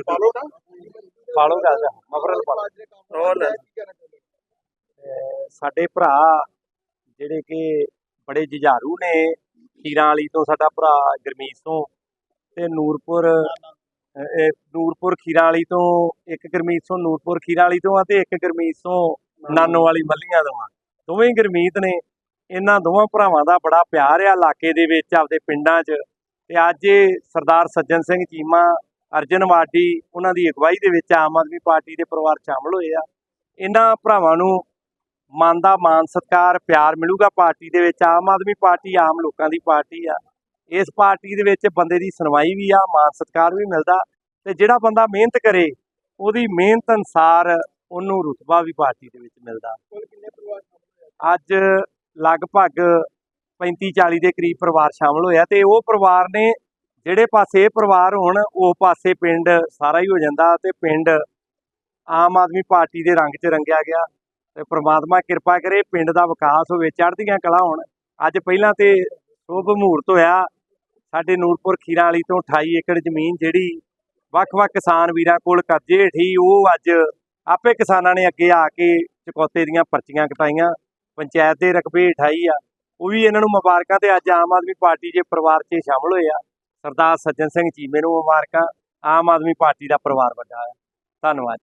ਪਾਲੋ ਨਾ। ਪਾਲੋ ਗੱਲ ਮਫਰਲ ਪਾਲੋ ਹੋਰ ਲੈ। ਅਹ ਸਾਡੇ ਭਰਾ ਜਿਹੜੇ ਕਿ ਬੜੇ ਜੁਝਾਰੂ ਨੇ ਖੀਰਾਂ ਵਾਲੀ ਤੋਂ ਸਾਡਾ ਭਰਾ ਗਰਮੀਤ ਤੋਂ ਤੇ ਨੂਰਪੁਰ ਅਹ ਇਹ ਨੂਰਪੁਰ ਖੀਰਾਂ ਵਾਲੀ ਤੋਂ ਇੱਕ ਗਰਮੀਤ ਤੋਂ ਨੂਰਪੁਰ ਖੀਰਾਂ ਵਾਲੀ ਤੋਂ ਆ ਤੇ ਇੱਕ ਗਰਮੀਤ ਤੋਂ ਨਾਨੋ ਵਾਲੀ ਮੱਲੀਆਂ ਤੋਂ ਆ। ਦੋਵੇਂ ਹੀ ਗਰਮੀਤ ਨੇ। ਇਹਨਾਂ ਦੋਵਾਂ ਭਰਾਵਾਂ ਦਾ ਬੜਾ ਪਿਆਰ ਆ ਇਲਾਕੇ ਦੇ ਵਿੱਚ ਆਪਦੇ ਪਿੰਡਾਂ 'ਚ। ਤੇ ਅੱਜ ਇਹ ਸਰਦਾਰ ਸੱਜਣ ਸਿੰਘ ਚੀਮਾ ਅਰਜਨ ਵਾਡੀ ਉਹਨਾਂ ਦੀ ਅਗਵਾਈ ਦੇ ਵਿੱਚ ਆਮ ਆਦਮੀ ਪਾਰਟੀ ਦੇ ਪਰਿਵਾਰ ਸ਼ਾਮਲ ਹੋਏ ਆ। ਇਹਨਾਂ ਭਰਾਵਾਂ ਨੂੰ ਮਨ ਦਾ ਮਾਨ ਸਤਿਕਾਰ ਪਿਆਰ ਮਿਲੂਗਾ ਪਾਰਟੀ ਦੇ ਵਿੱਚ। ਆਮ ਆਦਮੀ ਪਾਰਟੀ ਆਮ ਲੋਕਾਂ ਦੀ ਪਾਰਟੀ ਆ। ਇਸ ਪਾਰਟੀ ਦੇ ਵਿੱਚ ਬੰਦੇ ਦੀ ਸੁਣਵਾਈ ਵੀ ਆ ਮਾਨ ਸਤਿਕਾਰ ਵੀ ਮਿਲਦਾ ਤੇ ਜਿਹੜਾ ਬੰਦਾ ਮਿਹਨਤ ਕਰੇ ਉਹਦੀ ਮਿਹਨਤ ਅਨਸਾਰ ਉਹਨੂੰ ਰੁਤਬਾ ਵੀ ਪਾਰਟੀ ਦੇ ਵਿੱਚ ਮਿਲਦਾ। ਅੱਜ ਲਗਭਗ 35 40 ਦੇ ਕਰੀਬ ਪਰਿਵਾਰ ਸ਼ਾਮਲ ਹੋਇਆ ਤੇ ਉਹ ਪਰਿਵਾਰ ਨੇ ਜਿਹੜੇ ਪਾਸੇ ਪਰਿਵਾਰ ਹੋਣ, ਉਹ ਪਾਸੇ ਪਿੰਡ ਸਾਰਾ ਹੀ ਹੋ ਜਾਂਦਾ ਤੇ ਪਿੰਡ ਆਮ ਆਦਮੀ ਪਾਰਟੀ ਦੇ ਰੰਗ 'ਚ ਰੰਗਿਆ ਗਿਆ ਤੇ ਪ੍ਰਮਾਤਮਾ ਕਿਰਪਾ ਕਰੇ ਪਿੰਡ ਦਾ ਵਿਕਾਸ ਹੋਵੇ, ਚੜ੍ਹਦੀਆਂ ਕਲਾ ਹੋਣ। ਅੱਜ ਪਹਿਲਾਂ ਤੇ ਸ਼ੁਭ ਮਹੂਰਤ ਹੋਇਆ, ਸਾਡੇ ਨੂਰਪੁਰ ਖੀਰਾਂ ਵਾਲੀ ਤੋਂ 28 ਏਕੜ ਜ਼ਮੀਨ ਜਿਹੜੀ ਵੱਖ-ਵੱਖ ਕਿਸਾਨ ਵੀਰਾਂ ਕੋਲ ਕਰਜ਼ੇ ਹੇਠੀ, ਉਹ ਅੱਜ ਆਪੇ ਕਿਸਾਨਾਂ ਨੇ ਅੱਗੇ ਆ ਕੇ ਚਕੌਤੇ ਦੀਆਂ ਪਰਚੀਆਂ ਕਟਾਈਆਂ। ਪੰਚਾਇਤ ਦੇ ਰਕਬੇ ਹੇਠਾਈ ਆ, ਉਹ ਵੀ ਇਹਨਾਂ ਨੂੰ ਮੁਬਾਰਕਾਂ ਤੇ ਅੱਜ ਆਮ ਆਦਮੀ ਪਾਰਟੀ ਦੇ ਪਰਿਵਾਰ 'ਚ ਸ਼ਾਮਲ ਹੋਏ ਆ। ਸਰਦਾਰ ਸੱਜਣ ਸਿੰਘ ਚੀਮੇ ਨੂੰ ਮੁਬਾਰਕਾਂ। ਆਮ ਆਦਮੀ ਪਾਰਟੀ ਦਾ ਪਰਿਵਾਰ ਵੱਡਾ ਹੈ। ਧੰਨਵਾਦ